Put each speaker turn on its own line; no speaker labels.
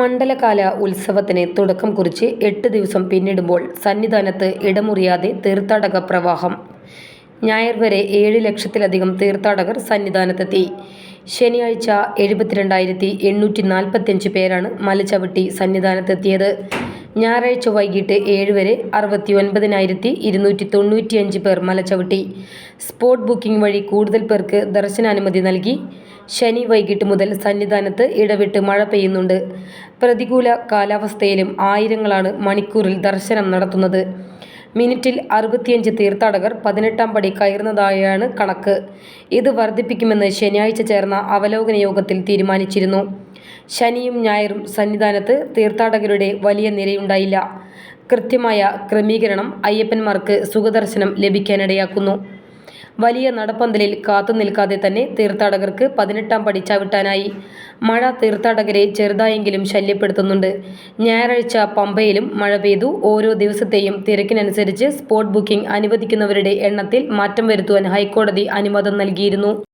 മണ്ഡലകാല ഉത്സവത്തിന് തുടക്കം കുറിച്ച് എട്ട് ദിവസം പിന്നിടുമ്പോൾ സന്നിധാനത്ത് ഇടമുറിയാതെ തീർത്ഥാടക പ്രവാഹം. ഞായർ വരെ ഏഴ് ലക്ഷത്തിലധികം തീർത്ഥാടകർ സന്നിധാനത്തെത്തി. ശനിയാഴ്ച എഴുപത്തിരണ്ടായിരത്തി എണ്ണൂറ്റി നാൽപ്പത്തിയഞ്ച് പേരാണ് മലചവിട്ടി സന്നിധാനത്തെത്തിയത്. ഞായറാഴ്ച വൈകിട്ട് ഏഴ് വരെ അറുപത്തി ഒൻപതിനായിരത്തി ഇരുന്നൂറ്റി തൊണ്ണൂറ്റിയഞ്ച് പേർ മലച്ചവിട്ടി. സ്പോട്ട് ബുക്കിംഗ് വഴി കൂടുതൽ പേർക്ക് ദർശനാനുമതി നൽകി. ശനി വൈകിട്ട് മുതൽ സന്നിധാനത്ത് ഇടവിട്ട് മഴ പെയ്യുന്നുണ്ട്. പ്രതികൂല കാലാവസ്ഥയിലും ആയിരങ്ങളാണ് മണിക്കൂറിൽ ദർശനം നടത്തുന്നത്. മിനിറ്റിൽ അറുപത്തിയഞ്ച് തീർത്ഥാടകർ പതിനെട്ടാം പടി കയറുന്നതായാണ് കണക്ക്. ഇത് വർദ്ധിപ്പിക്കുമെന്ന് ശനിയാഴ്ച ചേർന്ന അവലോകന യോഗത്തിൽ തീരുമാനിച്ചിരുന്നു. ശനിയും ഞായറും സന്നിധാനത്ത് തീർത്ഥാടകരുടെ വലിയ നിരയുണ്ടായില്ല. കൃത്യമായ ക്രമീകരണം അയ്യപ്പന്മാർക്ക് സുഖദർശനം ലഭിക്കാനിടയാക്കുന്നു. വലിയ നടപ്പന്തലിൽ കാത്തു നിൽക്കാതെ തന്നെ തീർത്ഥാടകർക്ക് പതിനെട്ടാം പടി ചവിട്ടാനായി. മഴ തീർത്ഥാടകരെ ചെറുതായെങ്കിലും ശല്യപ്പെടുത്തുന്നുണ്ട്. ഞായറാഴ്ച പമ്പയിലും മഴ പെയ്തു. ഓരോ ദിവസത്തെയും തിരക്കിനനുസരിച്ച് സ്പോട്ട് ബുക്കിംഗ് അനുവദിക്കുന്നവരുടെ എണ്ണത്തിൽ മാറ്റം വരുത്തുവാൻ ഹൈക്കോടതി അനുവാദം നൽകിയിരുന്നു.